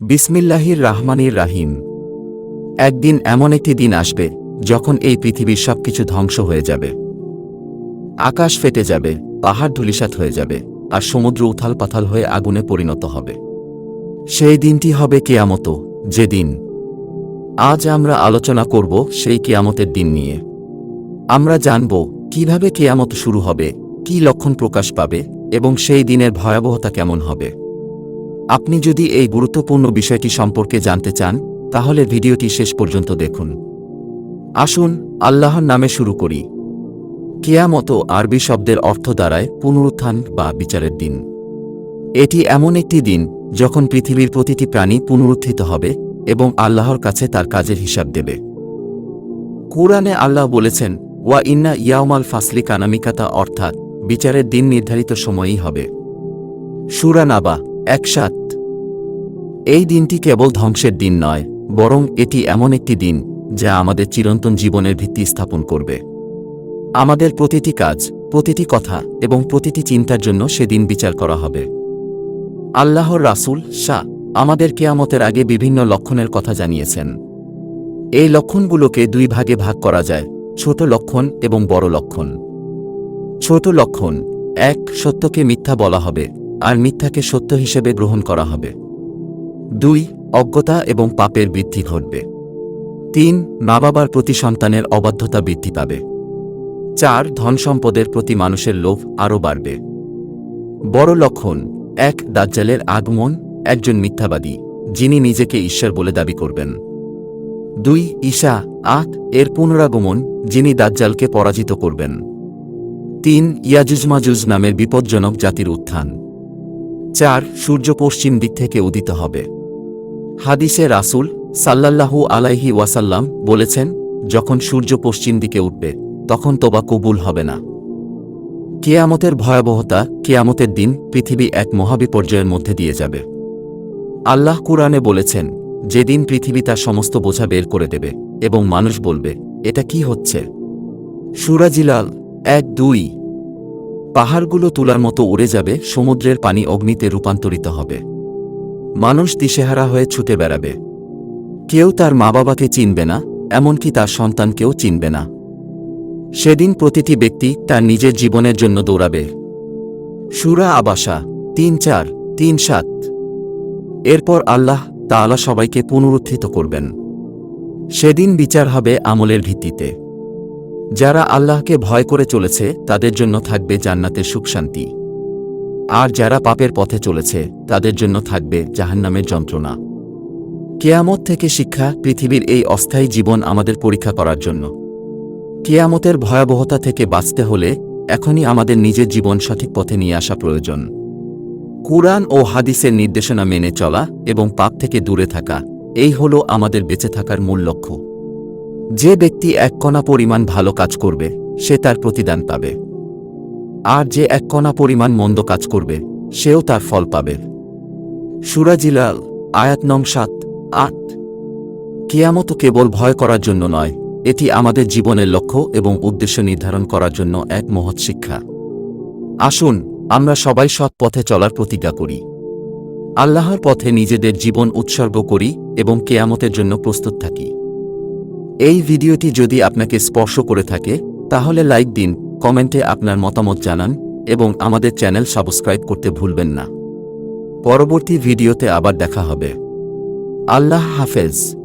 বিসমিল্লাহির রাহমানির রাহিম একদিন এমন একটি দিন আসবে, যখন এই পৃথিবীর সবকিছু ধ্বংস হয়ে যাবে। আকাশ ফেটে যাবে, পাহাড় ধুলিসাৎ হয়ে যাবে, আর সমুদ্র উথাল পাথাল হয়ে আগুনে পরিণত হবে। সেই দিনটি হবে কেয়ামত যেদিন আজ আমরা আলোচনা করব সেই কেয়ামতের দিন নিয়ে। আমরা জানব কীভাবে কেয়ামত শুরু হবে, কি লক্ষণ প্রকাশ পাবে, এবং সেই দিনের ভয়াবহতা কেমন হবে। আপনি যদি এই গুরুত্বপূর্ণ বিষয়টি সম্পর্কে জানতে চান, তাহলে ভিডিওটি শেষ পর্যন্ত দেখুন। আসুন, আল্লাহর নামে শুরু করি। কেয়ামত আরবি শব্দের অর্থ দ্বারায় পুনরুত্থান বা বিচারের দিন। এটি এমন একটি দিন যখন পৃথিবীর প্রতিটি প্রাণী পুনরুত্থিত হবে এবং আল্লাহর কাছে তার কাজের হিসাব দেবে। কুরআনে আল্লাহ বলেছেন, ওয়া ইন্না ইয়াউমাল ফাসলি কানামিকাতা অর্থাৎ বিচারের দিন নির্ধারিত সময়ই হবে। সুরানাবা একসাত এই দিনটি কেবল ধ্বংসের দিন নয়, বরং এটি এমন একটি দিন যা আমাদের চিরন্তন জীবনের ভিত্তি স্থাপন করবে। আমাদের প্রতিটি কাজ, প্রতিটি কথা এবং প্রতিটি চিন্তার জন্য সেদিন বিচার করা হবে। আল্লাহর রাসুল শাহ আমাদের কেয়ামতের আগে বিভিন্ন লক্ষণের কথা জানিয়েছেন। এই লক্ষণগুলোকে দুই ভাগে ভাগ করা যায়, ছোট লক্ষণ এবং বড় লক্ষণ। ছোট লক্ষণ, এক, সত্যকে মিথ্যা বলা হবে, আর মিথ্যাকে সত্য হিসেবে গ্রহণ করা হবে। দুই, অজ্ঞতা এবং পাপের বৃদ্ধি ঘটবে। তিন, মা বাবার প্রতি সন্তানের অবাধ্যতা বৃদ্ধি পাবে। চার, ধন সম্পদের প্রতি মানুষের লোভ আরও বাড়বে। বড় লক্ষণ, এক, দাজ্জালের আগমন, একজন মিথ্যাবাদী, যিনি নিজেকে ঈশ্বর বলে দাবি করবেন। দুই, ঈশা আট এর পুনরাগমন, যিনি দাজ্জালকে পরাজিত করবেন। তিন, ইয়াজুজমাজুজ নামের বিপজ্জনক জাতির উত্থান। চার, সূর্য পশ্চিম দিক থেকে উদিত হবে। হাদিসে রাসূল সাল্লাল্লাহু আলাইহি ওয়াসাল্লাম বলেছেন, যখন সূর্য পশ্চিম দিকে উঠবে, তখন তোবা কবুল হবে না। কেয়ামতের ভয়াবহতা, কেয়ামতের দিন পৃথিবী এক মহাবিপর্যয়ের মধ্যে দিয়ে যাবে। আল্লাহ কুরআনে বলেছেন, যেদিন পৃথিবী তার সমস্ত বোঝা বের করে দেবে এবং মানুষ বলবে, এটা কি হচ্ছে? সুরাজিলাল এক দুই। পাহাড়গুলো তুলার মতো উড়ে যাবে, সমুদ্রের পানি অগ্নিতে রূপান্তরিত হবে। মানুষ দিশেহারা হয়ে ছুটে বেড়াবে। কেউ তার মা বাবাকে চিনবে না, এমনকি তার সন্তানকেও চিনবে না। সেদিন প্রতিটি ব্যক্তি তার নিজের জীবনের জন্য দৌড়াবে। সুরা আবাসা, তিন চার, তিন সাত। এরপর আল্লাহ তাআলা সবাইকে পুনরুত্থিত করবেন। সেদিন বিচার হবে আমলের ভিত্তিতে। যারা আল্লাহকে ভয় করে চলেছে, তাদের জন্য থাকবে জান্নাতের সুখশান্তি আর যারা পাপের পথে চলেছে, তাদের জন্য থাকবে জাহান্নামের যন্ত্রণা। কেয়ামত থেকে শিক্ষা, পৃথিবীর এই অস্থায়ী জীবন আমাদের পরীক্ষা করার জন্য। কেয়ামতের ভয়াবহতা থেকে বাঁচতে হলে এখনই আমাদের নিজের জীবন সঠিক পথে নিয়ে আসা প্রয়োজন। কুরআন ও হাদিসের নির্দেশনা মেনে চলা এবং পাপ থেকে দূরে থাকা, এই হল আমাদের বেঁচে থাকার মূল লক্ষ্য। যে ব্যক্তি এক কণা পরিমাণ ভালো কাজ করবে, সে তার প্রতিদান পাবে। আর যে এক কণা পরিমাণ মন্দ কাজ করবে, সেও তার ফল পাবে। সুরাজিলাল, আয়াত নং সাত, আট। কেয়ামত কেবল ভয় করার জন্য নয়, এটি আমাদের জীবনের লক্ষ্য এবং উদ্দেশ্য নির্ধারণ করার জন্য এক মহৎ শিক্ষা। আসুন, আমরা সবাই সৎ পথে চলার প্রতিজ্ঞা করি। আল্লাহর পথে নিজেদের জীবন উৎসর্গ করি এবং কেয়ামতের জন্য প্রস্তুত থাকি। এই ভিডিওটি যদি আপনাকে স্পর্শ করে থাকে, তাহলে লাইক দিন কমেন্টে আপনার মতামত জানান এবং আমাদের চ্যানেল সাবস্ক্রাইব করতে ভুলবেন না। পরবর্তী ভিডিওতে আবার দেখা হবে। আল্লাহ হাফেজ।